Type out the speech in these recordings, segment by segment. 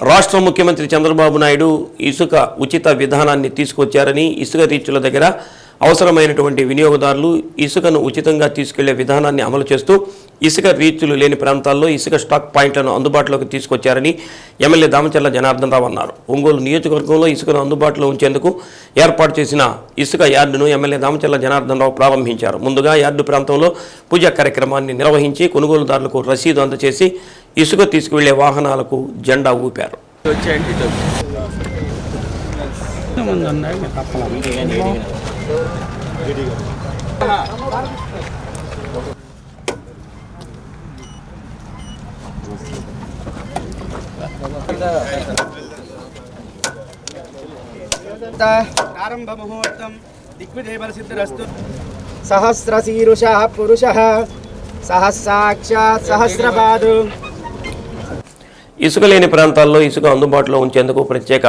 రాష్ట్ర ముఖ్యమంత్రి చంద్రబాబు నాయుడు ఇసుక ఉచిత విధానాన్ని తీసుకొచ్చారని ఇసుక రీచుల దగ్గర అవసరమైనటువంటి వినియోగదారులు ఇసుకను ఉచితంగా తీసుకెళ్ళే విధానాన్ని అమలు చేస్తూ ఇసుక రీచులు లేని ప్రాంతాల్లో ఇసుక స్టాక్ పాయింట్లను అందుబాటులోకి తీసుకొచ్చారని ఎమ్మెల్యే దామచర్ల జనార్దన్ రావు అన్నారు. ఒంగోలు నియోజకవర్గంలో ఇసుకను అందుబాటులో ఉంచేందుకు ఏర్పాటు చేసిన ఇసుక యార్డును ఎమ్మెల్యే దామచర్ల జనార్దన్ రావు ప్రారంభించారు. ముందుగా యార్డు ప్రాంతంలో పూజా కార్యక్రమాన్ని నిర్వహించి కొనుగోలుదారులకు రసీదు అందజేసి ఇసుక తీసుకువెళ్ళే వాహనాలకు జెండా ఊపారు. ప్రారంభ ముహూర్తం దిగ్విజయ సిద్ధిరస్తు సహస్రశీరుష పురుష సహస్రాక్షాత్ సహస్రపాదు ఇసుక లేని ప్రాంతాల్లో ఇసుక అందుబాటులో ఉంచేందుకు ప్రత్యేక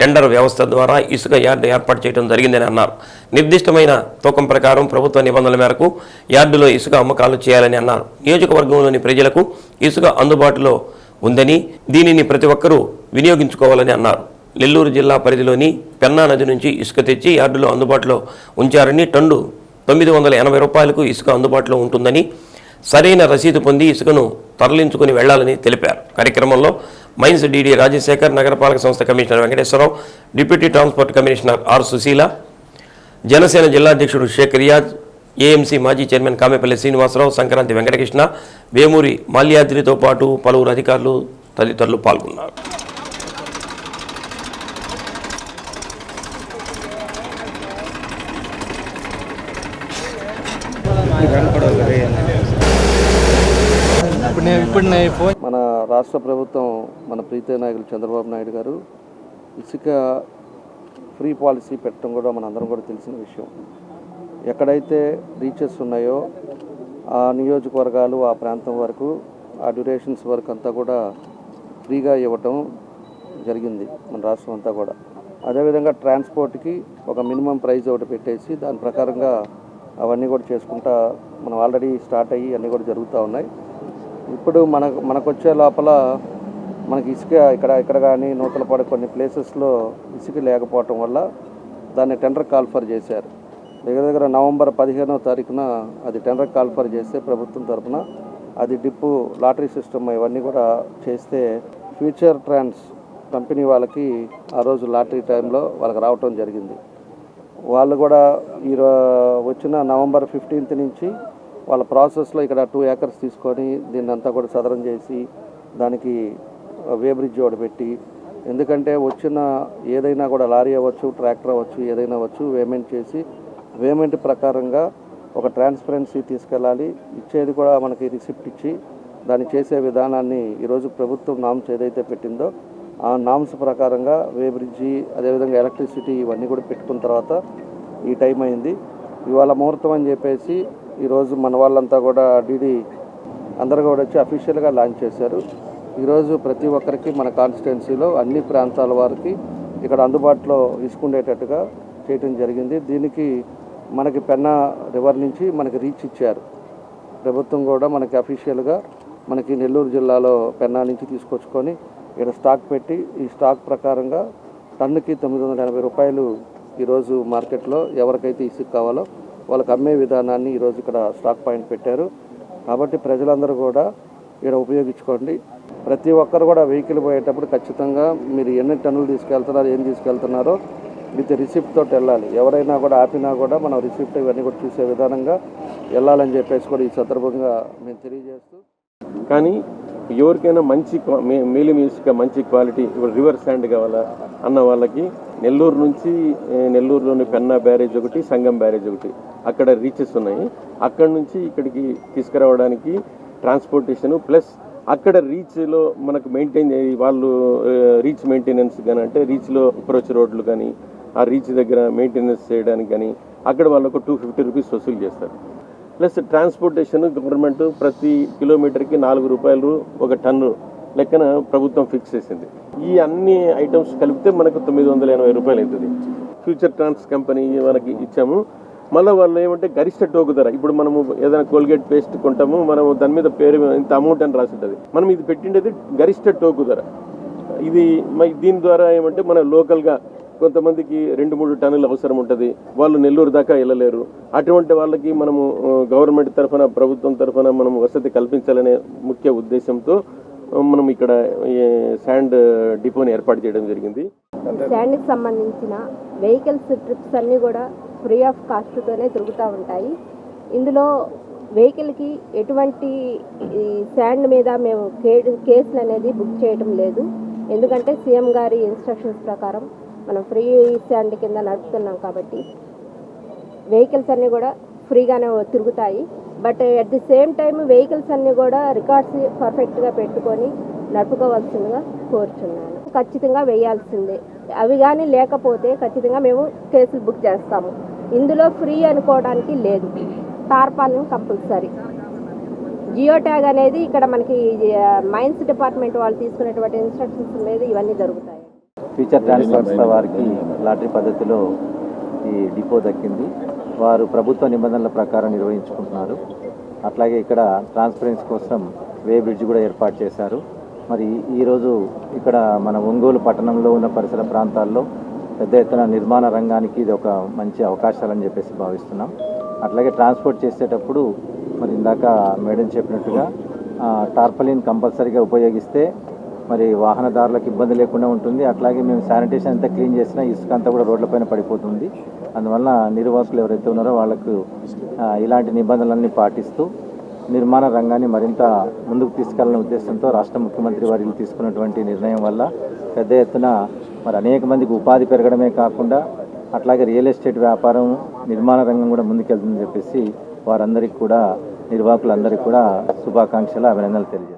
టెండర్ వ్యవస్థ ద్వారా ఇసుక యార్డు ఏర్పాటు చేయడం జరిగిందని అన్నారు. నిర్దిష్టమైన తూకం ప్రకారం ప్రభుత్వ నిబంధనల మేరకు యార్డులో ఇసుక అమ్మకాలు చేయాలని అన్నారు. నియోజకవర్గంలోని ప్రజలకు ఇసుక అందుబాటులో ఉందని దీనిని ప్రతి ఒక్కరూ వినియోగించుకోవాలని అన్నారు. నెల్లూరు జిల్లా పరిధిలోని పెన్నా నది నుంచి ఇసుక తెచ్చి యార్డులో అందుబాటులో ఉంచారని టన్ను తొమ్మిది వందల ఎనభై రూపాయలకు ఇసుక అందుబాటులో ఉంటుందని సరైన రసీదు పొంది ఇసుకను తరలించుకుని వెళ్ళాలని తెలిపారు. కార్యక్రమంలో మైన్స్ డీడీ రాజశేఖర్ నగరపాలక సంస్థ commissioner Venkateswararao deputy transport commissioner R Sushila Janasena జిల్లా అధ్యక్షుడు షేక్ రియాజ్ ఏఎంసీ మాజీ చైర్మన్ కామెపల్లి శ్రీనివాసరావు సంక్రాంతి వెంకటకృష్ణ వేమూరి మాల్యాద్రితో పాటు పలువురు అధికారులు తదితరులు పాల్గొన్నారు ఇప్పుడు నేను ఇప్పుడు నేను ఫోన్ మన రాష్ట్ర ప్రభుత్వం మన ప్రీతి నాయకులు చంద్రబాబు నాయుడు గారు ఇసుక ఫ్రీ పాలసీ పెట్టడం కూడా మన అందరం కూడా తెలిసిన విషయం. ఎక్కడైతే రీచెస్ ఉన్నాయో ఆ నియోజకవర్గాలు ఆ ప్రాంతం వరకు ఆ డ్యూరేషన్స్ వరకు అంతా కూడా ఫ్రీగా ఇవ్వటం జరిగింది మన రాష్ట్రం అంతా కూడా. అదేవిధంగా ట్రాన్స్పోర్ట్కి ఒక మినిమం ప్రైస్ ఒకటి పెట్టేసి దాని ప్రకారంగా అవన్నీ కూడా చేసుకుంటా మనం ఆల్రెడీ స్టార్ట్ అయ్యి అన్నీ కూడా జరుగుతూ ఉన్నాయి. ఇప్పుడు మన మనకు వచ్చే లోపల మనకి ఇసుక ఇక్కడ ఇక్కడ కానీ నూతలపాడు కొన్ని ప్లేసెస్లో ఇసుక లేకపోవటం వల్ల దాన్ని టెండర్ కాల్ఫర్ చేశారు. దగ్గర దగ్గర నవంబర్ పదిహేనవ తారీఖున అది టెండర్ కాల్ఫర్ చేస్తే ప్రభుత్వం తరఫున అది డిప్పు లాటరీ సిస్టమ్ ఇవన్నీ కూడా చేస్తే ఫ్యూచర్ ట్రాన్స్ కంపెనీ వాళ్ళకి ఆ రోజు లాటరీ టైంలో వాళ్ళకి రావటం జరిగింది. వాళ్ళు కూడా ఈ వచ్చిన నవంబర్ ఫిఫ్టీన్త్ నుంచి వాళ్ళ ప్రాసెస్లో ఇక్కడ టూ ఏకర్స్ తీసుకొని దీన్ని అంతా కూడా సదరం చేసి దానికి వే బ్రిడ్జ్ ఒకటి పెట్టి ఎందుకంటే వచ్చిన ఏదైనా కూడా లారీ అవ్వచ్చు ట్రాక్టర్ అవ్వచ్చు ఏదైనా అవ్వచ్చు వేమెంట్ చేసి వేమెంట్ ప్రకారంగా ఒక ట్రాన్స్పరెన్సీ తీసుకెళ్ళాలి. ఇచ్చేది కూడా మనకి రిసిప్ట్ ఇచ్చి దాన్ని చేసే విధానాన్ని ఈరోజు ప్రభుత్వం నామ్స్ ఏదైతే పెట్టిందో ఆ నామ్స్ ప్రకారంగా వే బ్రిడ్జి అదేవిధంగా ఎలక్ట్రిసిటీ ఇవన్నీ కూడా పెట్టుకున్న తర్వాత ఈ టైం అయింది. ఇవాళ ముహూర్తం అని చెప్పేసి ఈరోజు మన వాళ్ళంతా కూడా డిడి అందరూ కూడా వచ్చి అఫీషియల్గా లాంచ్ చేశారు. ఈరోజు ప్రతి ఒక్కరికి మన కాన్స్టిట్యున్సీలో అన్ని ప్రాంతాల వారికి ఇక్కడ అందుబాటులో ఇసుకుండేటట్టుగా చేయటం జరిగింది. దీనికి మనకి పెన్నా రివర్ నుంచి మనకి రీచ్ ఇచ్చారు. ప్రభుత్వం కూడా మనకి అఫీషియల్గా మనకి నెల్లూరు జిల్లాలో పెన్నా నుంచి తీసుకొచ్చుకొని ఇక్కడ స్టాక్ పెట్టి ఈ స్టాక్ ప్రకారంగా టన్నుకి తొమ్మిది వందల ఎనభై రూపాయలు ఈరోజు మార్కెట్లో ఎవరికైతే ఇసుక కావాలో వాళ్ళకి అమ్మే విధానాన్ని ఈరోజు ఇక్కడ స్టాక్ పాయింట్ పెట్టారు. కాబట్టి ప్రజలందరూ కూడా ఇక్కడ ఉపయోగించుకోండి. ప్రతి ఒక్కరు కూడా వెహికల్ పోయేటప్పుడు ఖచ్చితంగా మీరు ఎన్ని టన్నులు తీసుకెళ్తున్నారు ఏం తీసుకెళ్తున్నారో విత్ రిసిప్ట్ తోటి వెళ్ళాలి. ఎవరైనా కూడా ఆపినా కూడా మనం రిసిప్ట్ ఇవన్నీ కూడా చూసే విధానంగా వెళ్ళాలని చెప్పేసి కూడా ఈ సందర్భంగా మేము తెలియజేస్తూ కానీ ఎవరికైనా మంచి క్వా- మేలు మ్యూజిక్ మంచి క్వాలిటీ ఇప్పుడు రివర్ శాండ్ కావాలా అన్న వాళ్ళకి నెల్లూరు నుంచి నెల్లూరులోని పెన్నా బ్యారేజ్ ఒకటి సంగం బ్యారేజ్ ఒకటి అక్కడ రీచెస్ ఉన్నాయి. అక్కడ నుంచి ఇక్కడికి తీసుకురావడానికి ట్రాన్స్పోర్టేషన్ ప్లస్ అక్కడ రీచ్లో మనకు మెయింటైన్ వాళ్ళు రీచ్ మెయింటెనెన్స్ కానీ అంటే రీచ్లో అప్రోచ్ రోడ్లు కానీ ఆ రీచ్ దగ్గర మెయింటెనెన్స్ చేయడానికి కానీ అక్కడ వాళ్ళు ఒక టూ ఫిఫ్టీ రూపీస్ వసూలు చేస్తారు. ప్లస్ ట్రాన్స్పోర్టేషన్ గవర్నమెంట్ ప్రతి కిలోమీటర్కి నాలుగు రూపాయలు ఒక టన్ను లెక్కన ప్రభుత్వం ఫిక్స్ చేసింది. ఈ అన్ని ఐటమ్స్ కలిపితే మనకు తొమ్మిది వందల ఎనభై రూపాయలు అవుతుంది. ఫ్యూచర్ ట్రాన్స్ కంపెనీ మనకి ఇచ్చాము. మళ్ళీ వాళ్ళు ఏమంటే గరిష్ట టోకు ధర. ఇప్పుడు మనము ఏదైనా కోల్గేట్ పేస్ట్ కొంటాము మనం దాని మీద పేరు ఇంత అమౌంట్ అని రాసి ఉంటుంది మనం ఇది పెట్టిండేది గరిష్ట టోకు ధర. ఇది దీని ద్వారా ఏమంటే మన లోకల్గా కొంతమందికి రెండు మూడు టన్నులు అవసరం ఉంటుంది. వాళ్ళు నెల్లూరు దాకా వెళ్ళలేరు. అటువంటి వాళ్ళకి మనము గవర్నమెంట్ తరఫున ప్రభుత్వం తరఫున మనం వసతి కల్పించాలనే ముఖ్య ఉద్దేశంతో మనం ఇక్కడ శాండ్ డిపోని ఏర్పాటు చేయడం జరిగింది. శాండ్కి సంబంధించిన వెహికల్స్ ట్రిప్స్ అన్నీ కూడా ఫ్రీ ఆఫ్ కాస్ట్తోనే తిరుగుతూ ఉంటాయి. ఇందులో వెహికల్కి ఎటువంటి ఈ శాండ్ మీద మేము కే కేసులు అనేది బుక్ చేయడం లేదు. ఎందుకంటే సీఎం గారి ఇన్స్ట్రక్షన్స్ ప్రకారం మనం ఫ్రీ శాండ్ కింద నడుపుతున్నాం కాబట్టి వెహికల్స్ అన్నీ కూడా ఫ్రీగానే తిరుగుతాయి. But at the same time vehicles అన్నీ కూడా రికార్డ్స్ పర్ఫెక్ట్గా పెట్టుకొని నడుపుకోవాల్సిందిగా కోరుచున్నాను. ఖచ్చితంగా వేయాల్సిందే. అవి కానీ లేకపోతే ఖచ్చితంగా మేము కేసులు బుక్ చేస్తాము. ఇందులో ఫ్రీ అనుకోవడానికి లేదు. టార్పాలిన్ కంపల్సరీ జియో ట్యాగ్ అనేది ఇక్కడ మనకి మైన్స్ డిపార్ట్మెంట్ వాళ్ళు తీసుకునేటువంటి ఇన్స్ట్రక్షన్స్ మీద ఇవన్నీ జరుగుతాయి. ఫ్యూచర్ ట్రాన్స్ సంస్థ వారికి లాటరీ పద్ధతిలో ఈ డిపో దక్కింది. వారు ప్రభుత్వ నిబంధనల ప్రకారం నిర్వహించుకుంటున్నారు. అట్లాగే ఇక్కడ ట్రాన్స్పరెన్సీ కోసం వే బ్రిడ్జ్ కూడా ఏర్పాటు చేశారు. మరి ఈరోజు ఇక్కడ మన ఒంగోలు పట్టణంలో ఉన్న పరిసర ప్రాంతాల్లో పెద్ద ఎత్తున నిర్మాణ రంగానికి ఇది ఒక మంచి అవకాశాలని చెప్పేసి భావిస్తున్నాం. అట్లాగే ట్రాన్స్పోర్ట్ చేసేటప్పుడు మరి ఇందాక మేడం చెప్పినట్టుగా టార్పలిన్ కంపల్సరీగా ఉపయోగిస్తే మరి వాహనదారులకు ఇబ్బంది లేకుండా ఉంటుంది. అట్లాగే మేము శానిటేషన్ అంతా క్లీన్ చేసినా ఇసుక అంతా కూడా రోడ్లపైన పడిపోతుంది. అందువల్ల నిర్వాహకులు ఎవరైతే ఉన్నారో వాళ్ళకు ఇలాంటి నిబంధనలన్నీ పాటిస్తూ నిర్మాణ రంగాన్ని మరింత ముందుకు తీసుకెళ్ళనే ఉద్దేశంతో రాష్ట్ర ముఖ్యమంత్రి వారిని తీసుకున్నటువంటి నిర్ణయం వల్ల పెద్ద ఎత్తున మరి అనేక మందికి ఉపాధి పెరగడమే కాకుండా అట్లాగే రియల్ ఎస్టేట్ వ్యాపారం నిర్మాణ రంగం కూడా ముందుకెళ్తుందని చెప్పేసి వారందరికీ కూడా నిర్వాహకులందరికీ కూడా శుభాకాంక్షలు అభినందనలు తెలియజేస్తారు